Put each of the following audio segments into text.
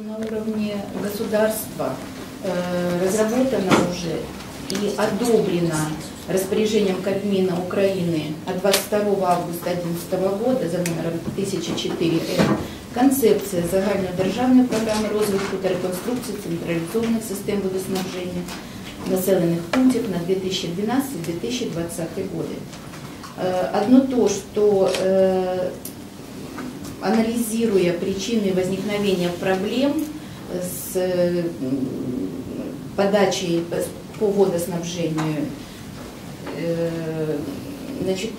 на уровне государства э, разработано уже и одобрено распоряжением Кабмина Украины от 22 августа 2011 года за номером 1004 Р концепція загальнодержавної програми розвитку та реконструкції централізованих систем водоснабження населенных пунктов на 2012-2020 годы. Э, Одно то, что э, анализируя причины возникновения проблем с подачей по водоснабжению, э, значит,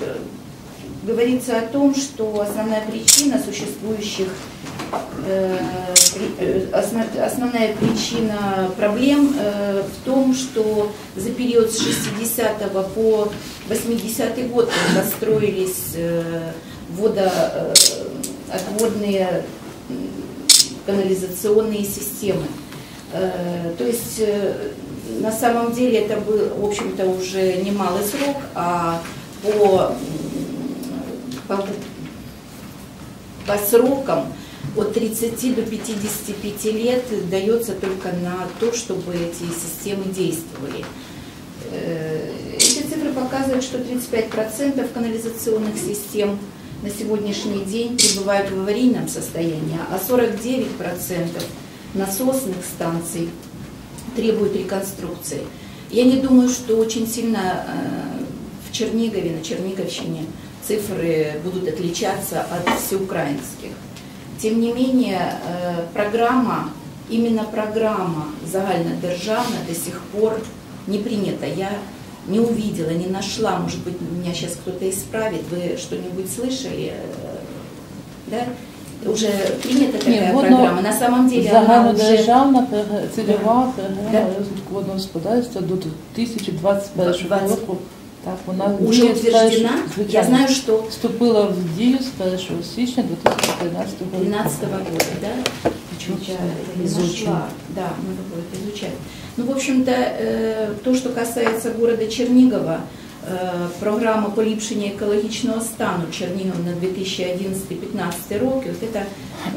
говорится о том, что основная причина существующих э, э, осно- основная причина проблем в том, что за период с 60 по 80 год построились э, водоотводные канализационные системы. Э, То есть э, на самом деле это был, в общем-то, уже немалый срок, а по, по, по срокам от 30 до 55 лет дается только на то, чтобы эти системы действовали. Э, Эти цифры показывают, что 35% канализационных систем на сегодняшний день пребывают в аварийном состоянии, а 49% насосных станций требуют реконструкции. Я не думаю, что очень сильно э, в Чернигове, на Черниговщине цифры будут отличаться от всеукраинских. Тем не менее, э, программа, именно программа загальнодержавна до сих пор не принята. Я не увидела, не нашла, может быть, меня сейчас кто-то исправит. Вы что-нибудь слышали? Э, Да? Уже принята такая воно программа. На самом деле она уже... Загальнодержавна пере- цільова програма Да. розвитку водного господарства до 2021 Двадцять. року. Так, вона уже діє з утверждена. першого- Я звичайно, знаю, что вступила в дію з 1 січня 2013 року. 2012 года, да? Почему Я всё не изучено? нашла. Да, надо будет изучать. Ну, в общем-то, э, то, что касается города Чернигова, э, програма поліпшення екологічного стану Чернигов на 2011-2015 роки, вот это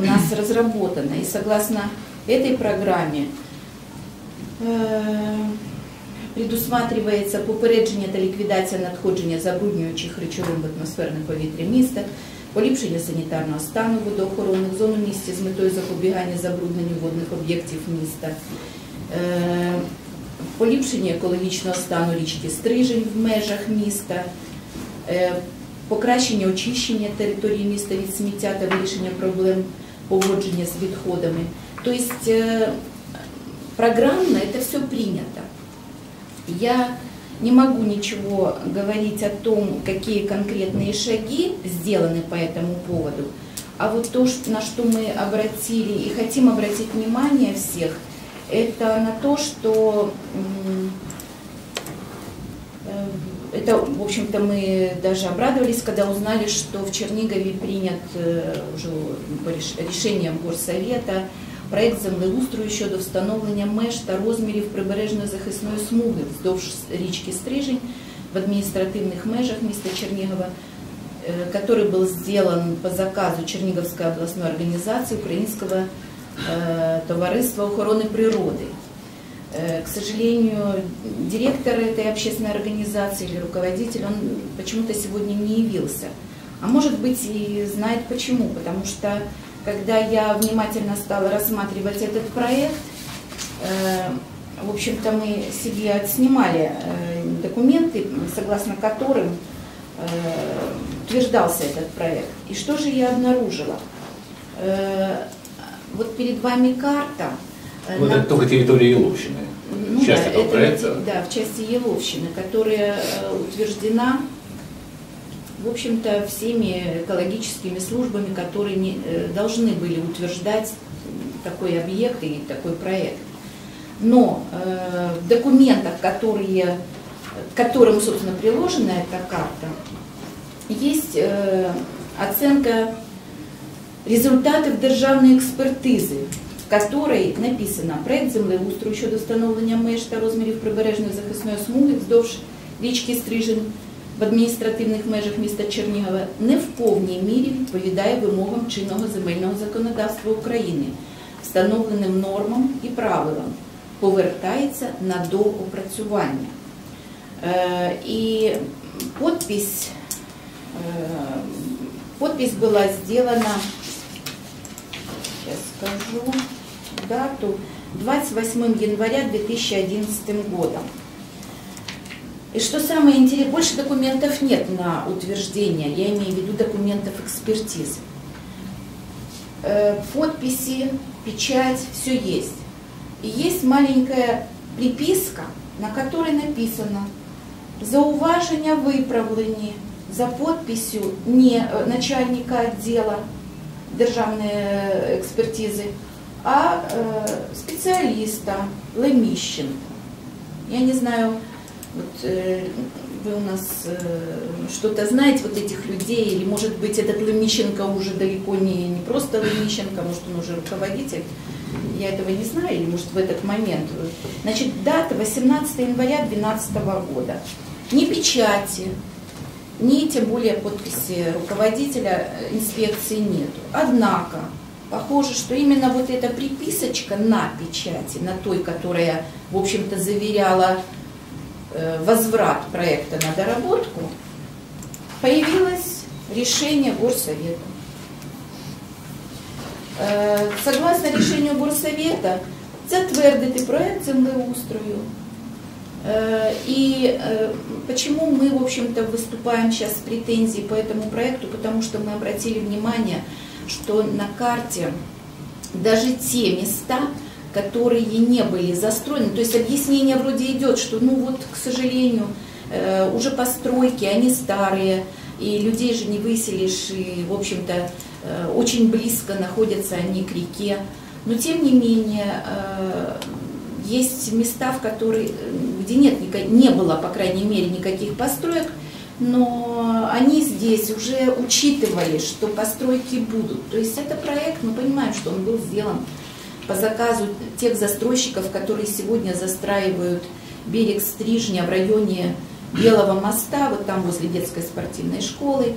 у нас разработано. И согласно этой программе э, предусматривається попередження та ліквідація надходження забруднюючих речовин в атмосферне повітря міста, поліпшення санітарного стану водоохоронних зон у місті з метою запобігання забрудненню водних об'єктів міста, е, поліпшення екологічного стану річки Стрижень в межах міста, е, покращення очищення території міста від сміття та вирішення проблем поводження з відходами. Тобто е, программно это все принято. Я не могу ничего говорить о том, какие конкретные шаги сделаны по этому поводу, а вот то, на что мы обратили и хотим обратить внимание всех, это на то, что э, это, в общем-то, мы даже обрадовались, когда узнали, что в Чернигове принят э, уже решением горсовета проект землеустрою щодо встановлення меж та розмірів прибережної захисної смуги вздовж річки Стрижень в адміністративних межах міста Чернігова, э, который был сделан по заказу Черниговской областной организации Украинского э, товариства охороны природы. Э, К сожалению, директор этой общественной организации или руководитель, он почему-то сегодня не явился. А может быть и знает почему, потому что когда я внимательно стала рассматривать этот проект, э, в общем-то мы себе отснимали э, документы, согласно которым э, утверждался этот проект. И что же я обнаружила? Вот перед вами карта. Вот на- это только территория Еловщины. ну часть да, этого это проекта. да, в части Еловщины, которая утверждена, в общем-то, всеми экологическими службами, которые не- э, должны были утверждать такой объект и такой проект. Но э, в документах, которые, к которым, собственно, приложена эта карта, есть э, оценка результатів державної експертизи, в которой написано проект землеустрою щодо встановлення меж та розмірів прибережної захисної смуги вздовж річки Стрижень в адміністративних межах міста Чернігова не в повній мірі відповідає вимогам чинного земельного законодавства України. встановленим нормам і правилам, повертається на доопрацювання. Э, И подпись, э, подпись была сделана, сейчас скажу, дату, 28 января 2011 годом. И что самое интересное, больше документов нет на утверждение, я имею в виду документов экспертизы. Э, Подписи, печать, все есть. И есть маленькая приписка, на которой написано зауваження виправлені за подписью не е, начальника отдела державної експертизи, а е, спеціаліста Леміщенка. Я не знаю, вот, э, вы у нас э, что-то знаете, вот этих людей, или может быть этот Лемищенко уже далеко не, не просто Лемищенко, может он уже руководитель, я этого не знаю, или может в этот момент. Значит, дата 18 января 2012 года. Ни печати, ни тем более подписи руководителя э, инспекции нету. Однако, похоже, что именно вот эта приписочка на печати, на той, которая, в общем-то, заверяла возврат проекта на доработку, появилось решение Горсовета. Е, Согласно рішенню Горсовета, затвердити проект землеустрою. Е, И э, почему мы, в общем-то, выступаем сейчас с претензией по этому проекту? Потому что мы обратили внимание, что на карте даже те места, которые не были застроены, то есть объяснение вроде идет, что, ну вот, к сожалению, э, уже постройки, они старые, и людей же не выселишь, и, в общем-то, э, очень близко находятся они к реке. Но, тем не менее, э, есть места, в которые, где нет, не было, по крайней мере, никаких построек, но они здесь уже учитывали, что постройки будут. То есть это проект, мы понимаем, что он был сделан по заказу тех застройщиков, которые сегодня застраивают берег Стрижня в районе Белого моста, вот там возле детской спортивной школы,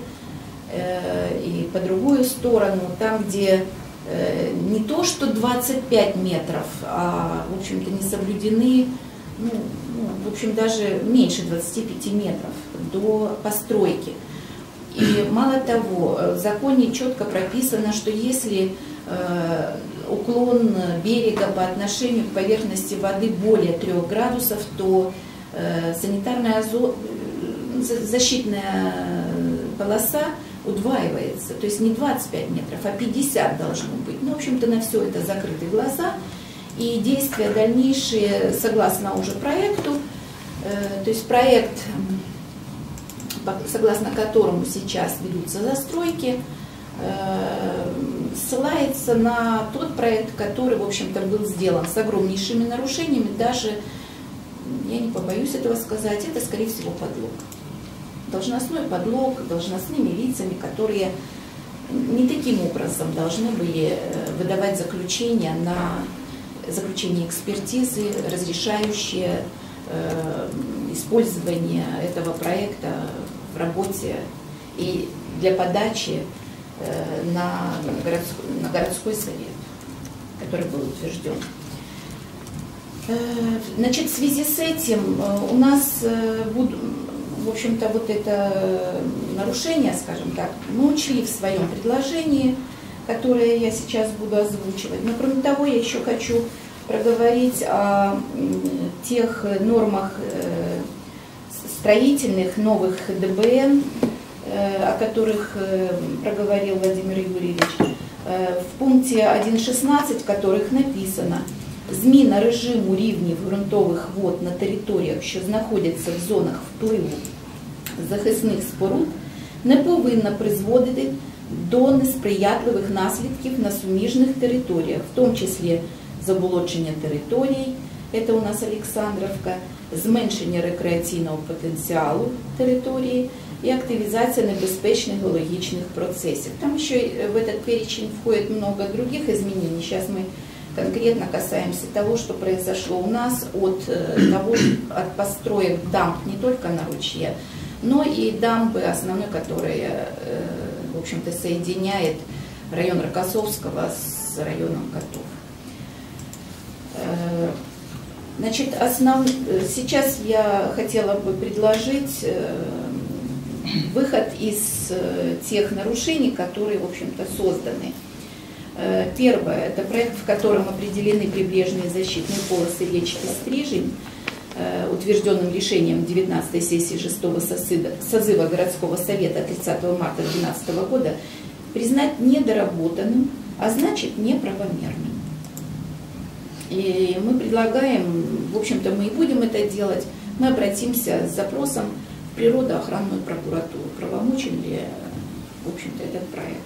э, и по другую сторону, там, где э, не то что 25 метров, а, в общем-то, не соблюдены, ну, ну, в общем, даже меньше 25 метров до постройки. И мало того, в законе четко прописано, что если уклон берега по отношению к поверхности воды более 3 градусов, то э, санитарная э, за- защитная полоса удваивается. То есть не 25 метров, а 50 должно быть. Ну, в общем-то, на все это закрыты глаза. И действия дальнейшие, согласно уже проекту, э, то есть проект, согласно которому сейчас ведутся застройки, э, ссылается на тот проект, который, в общем-то, был сделан с огромнейшими нарушениями, даже, я не побоюсь этого сказать, это, скорее всего, подлог. Должностной подлог, должностными лицами, которые не таким образом должны были э, выдавать заключения на заключение экспертизы, разрешающие э, использование этого проекта в работе и для подачи на, городской, на городской совет, который был утвержден. Э, Значит, в связи с этим э, у нас э, в общем-то, вот это э, нарушение, скажем так, мы учли в своем предложении, которое я сейчас буду озвучивать. Но кроме того, я еще хочу проговорить о тех нормах э, строительных новых ДБН, э, о которых э, проговорил Владимир Юрьевич. Е, В пункті 1.16, в которых написано зміна режиму рівнів ґрунтових вод на територіях, що знаходяться в зонах впливу захисних споруд, не повинна призводити до несприятливих наслідків на суміжних територіях, в тому числі заболочення територій, це у нас Олександровка, зменшення рекреаційного потенціалу території И активизация небезпечных геологичных процессов. Там еще в этот перечень входит много других изменений. Сейчас мы конкретно касаемся того, что произошло у нас от э, того, от построек дамб не только на ручье, но и дамбы основной, которая, э, в общем-то, соединяет район Рокоссовского с районом Котов. Значит, основ... э, сейчас я хотела бы предложить э, выход из э, тех нарушений, которые, в общем-то, созданы. Э, Первое – это проект, в котором определены прибрежные защитные полосы речки Стрижень, э, утвержденным решением 19 сессии 6 созыва, городского совета 30 марта 2012 года, признать недоработанным, а значит неправомерным. И мы предлагаем, в общем-то, мы и будем это делать, мы обратимся с запросом природоохранную прокуратуру, правомочен ли, в общем-то, этот проект.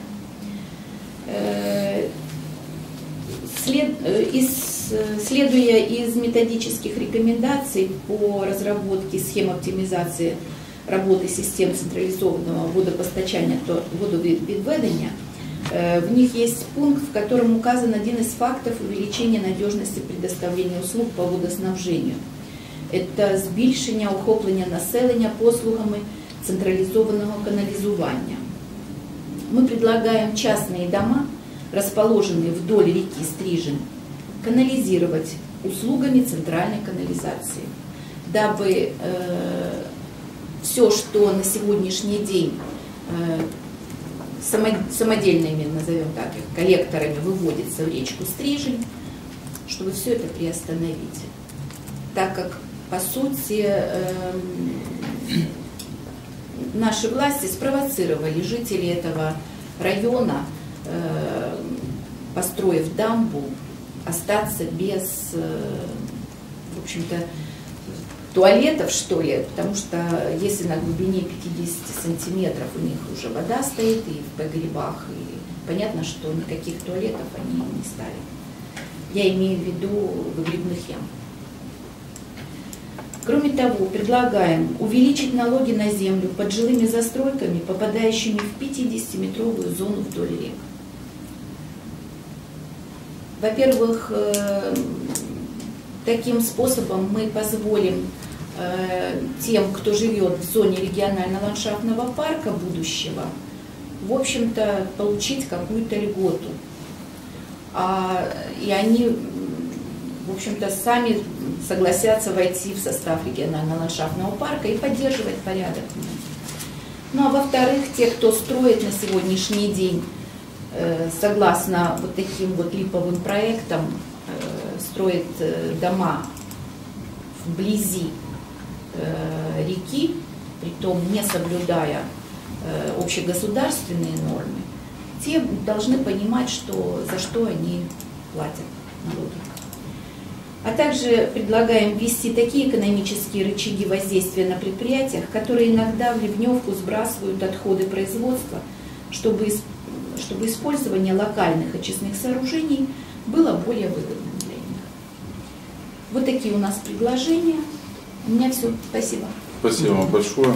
Э, след, э, из, следуя из методических рекомендаций по разработке схем оптимизации работы систем централизованного водопостачания, то водовідведення, Э, В них есть пункт, в котором указан один из фактов увеличения надежности предоставления услуг по водоснабжению. Это збільшення охоплення населення послугами централизованного канализування. Мы предлагаем частные дома, расположенные вдоль реки Стрижень, канализировать услугами центральной канализации, дабы э, все, что на сегодняшний день э, само- самодельными, назовем так их, коллекторами выводится в речку Стрижень, чтобы все это приостановить. Так как, по сути, эм, наши власти спровоцировали жителей этого района, э, построив дамбу, остаться без, э, в общем-то, туалетов, что ли, потому что если на глубине 50 сантиметров у них уже вода стоит и в погребах, и понятно, что никаких туалетов они не ставят. Я имею в виду выгребных ям. Кроме того, предлагаем увеличить налоги на землю под жилыми застройками, попадающими в 50-метровую зону вдоль рек. Во-первых, э, таким способом мы позволим э, тем, кто живет в зоне регионально-ландшафтного парка будущего, в общем-то, получить какую-то льготу. А, и они, в общем-то, сами согласятся войти в состав регионально-ландшафтного парка и поддерживать порядок. Ну а во-вторых, те, кто строит на сегодняшний день, э, согласно вот таким вот липовым проектам, э, строит э, дома вблизи реки, притом не соблюдая общегосударственные нормы, те должны понимать, что, за что они платят налоги. А также предлагаем ввести такие экономические рычаги воздействия на предприятиях, которые иногда в ливневку сбрасывают отходы производства, чтобы, чтобы использование локальных очистных сооружений было более выгодным для них. Вот такие у нас предложения. У меня все. Спасибо. Спасибо вам большое.